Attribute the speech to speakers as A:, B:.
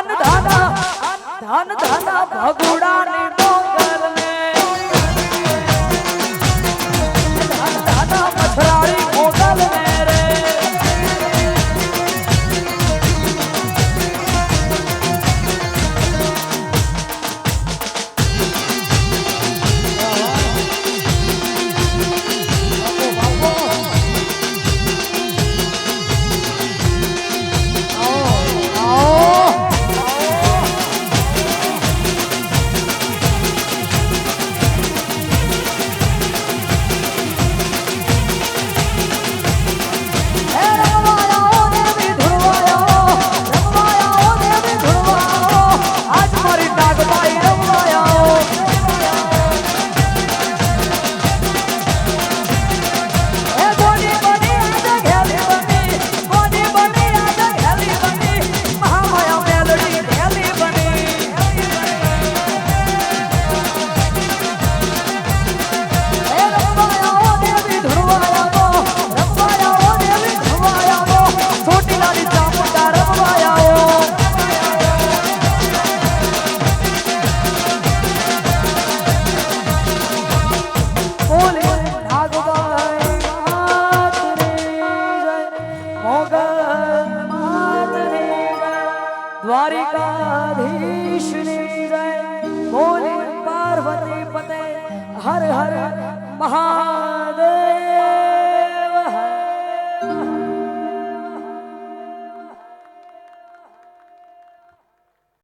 A: ધન ધાના ધન ધાના ભગુડા ને ડોંગર ને ધન ધાના મથરાળી મોગલ ને દ્વારિકાધીશ જય. બોલે પાર્વતી પતે. હર હર મહા